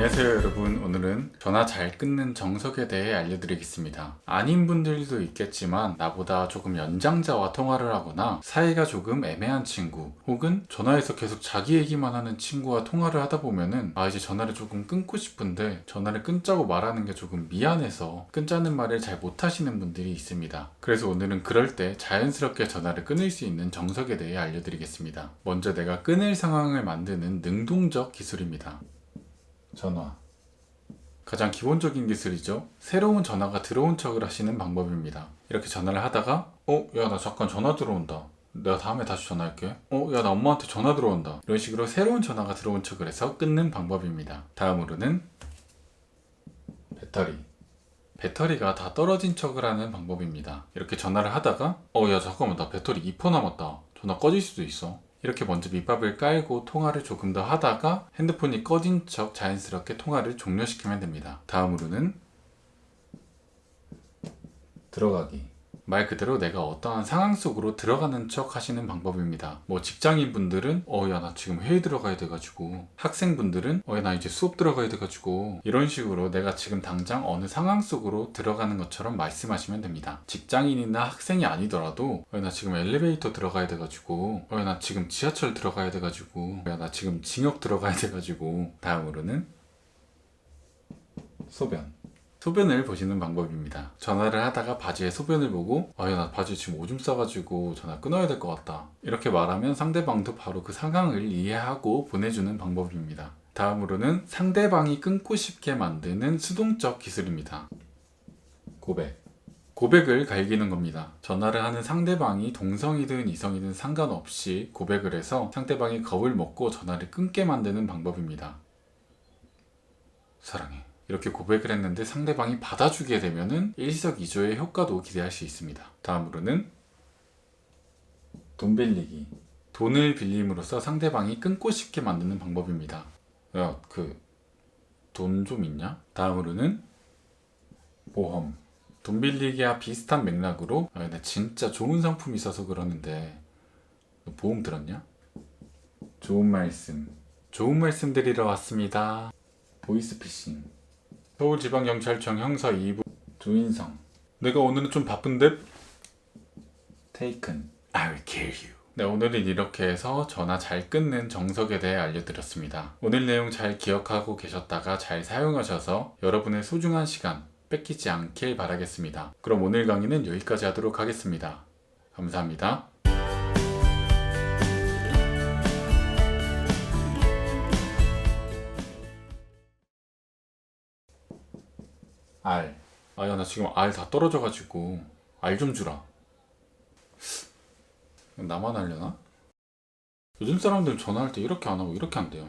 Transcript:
안녕하세요 여러분. 오늘은 전화 잘 끊는 정석에 대해 알려드리겠습니다. 아닌 분들도 있겠지만 나보다 조금 연장자와 통화를 하거나 사이가 조금 애매한 친구 혹은 전화에서 계속 자기 얘기만 하는 친구와 통화를 하다 보면은 아 이제 전화를 조금 끊고 싶은데 전화를 끊자고 말하는 게 조금 미안해서 끊자는 말을 잘 못하시는 분들이 있습니다. 그래서 오늘은 그럴 때 자연스럽게 전화를 끊을 수 있는 정석에 대해 알려드리겠습니다. 먼저 내가 끊을 상황을 만드는 능동적 기술입니다 전화. 가장 기본적인 기술이죠. 새로운 전화가 들어온 척을 하시는 방법입니다. 이렇게 전화를 하다가, 어, 야, 나 잠깐 전화 들어온다. 내가 다음에 다시 전화할게. 어, 야, 나 엄마한테 전화 들어온다. 이런 식으로 새로운 전화가 들어온 척을 해서 끊는 방법입니다. 다음으로는 배터리. 배터리가 다 떨어진 척을 하는 방법입니다. 이렇게 전화를 하다가, 어, 야, 잠깐만, 나 배터리 2% 남았다. 전화 꺼질 수도 있어. 이렇게 먼저 밑밥을 깔고 통화를 조금 더 하다가 핸드폰이 꺼진 척 자연스럽게 통화를 종료시키면 됩니다. 다음으로는 들어가기. 말 그대로 내가 어떠한 상황 속으로 들어가는 척 하시는 방법입니다. 뭐 직장인 분들은 어 야 나 지금 회의 들어가야 돼가지고 학생분들은 어 야 나 이제 수업 들어가야 돼가지고 이런 식으로 내가 지금 당장 어느 상황 속으로 들어가는 것처럼 말씀하시면 됩니다. 직장인이나 학생이 아니더라도 어 야 나 지금 엘리베이터 들어가야 돼가지고 어 야 나 지금 지하철 들어가야 돼가지고 어 야 나 지금 징역 들어가야 돼가지고 다음으로는 소변. 소변을 보시는 방법입니다. 전화를 하다가 바지에 소변을 보고 아야 나 바지 지금 오줌 싸가지고 전화 끊어야 될 것 같다. 이렇게 말하면 상대방도 바로 그 상황을 이해하고 보내주는 방법입니다. 다음으로는 상대방이 끊고 싶게 만드는 수동적 기술입니다. 고백. 고백을 갈기는 겁니다. 전화를 하는 상대방이 동성이든 이성이든 상관없이 고백을 해서 상대방이 겁을 먹고 전화를 끊게 만드는 방법입니다. 사랑해. 이렇게 고백을 했는데 상대방이 받아주게 되면은 일석이조의 효과도 기대할 수 있습니다. 다음으로는 돈 빌리기. 돈을 빌림으로써 상대방이 끊고 싶게 만드는 방법입니다. 야, 그, 돈 좀 있냐? 다음으로는 보험. 돈 빌리기와 비슷한 맥락으로, 야, 나 진짜 좋은 상품 있어서 그러는데, 너 보험 들었냐? 좋은 말씀. 좋은 말씀 드리러 왔습니다. 보이스피싱. 서울지방경찰청 형사 2부 조인성. 내가 오늘은 좀 바쁜데? Taken. I will kill you. 네 오늘은 이렇게 해서 전화 잘 끊는 정석에 대해 알려드렸습니다. 오늘 내용 잘 기억하고 계셨다가 잘 사용하셔서 여러분의 소중한 시간 뺏기지 않길 바라겠습니다. 그럼 오늘 강의는 여기까지 하도록 하겠습니다. 감사합니다 알. 아야 나 지금 알 다 떨어져가지고 알 좀 주라. 나만 하려나? 요즘 사람들 전화할 때 이렇게 안 하고 이렇게 한대요.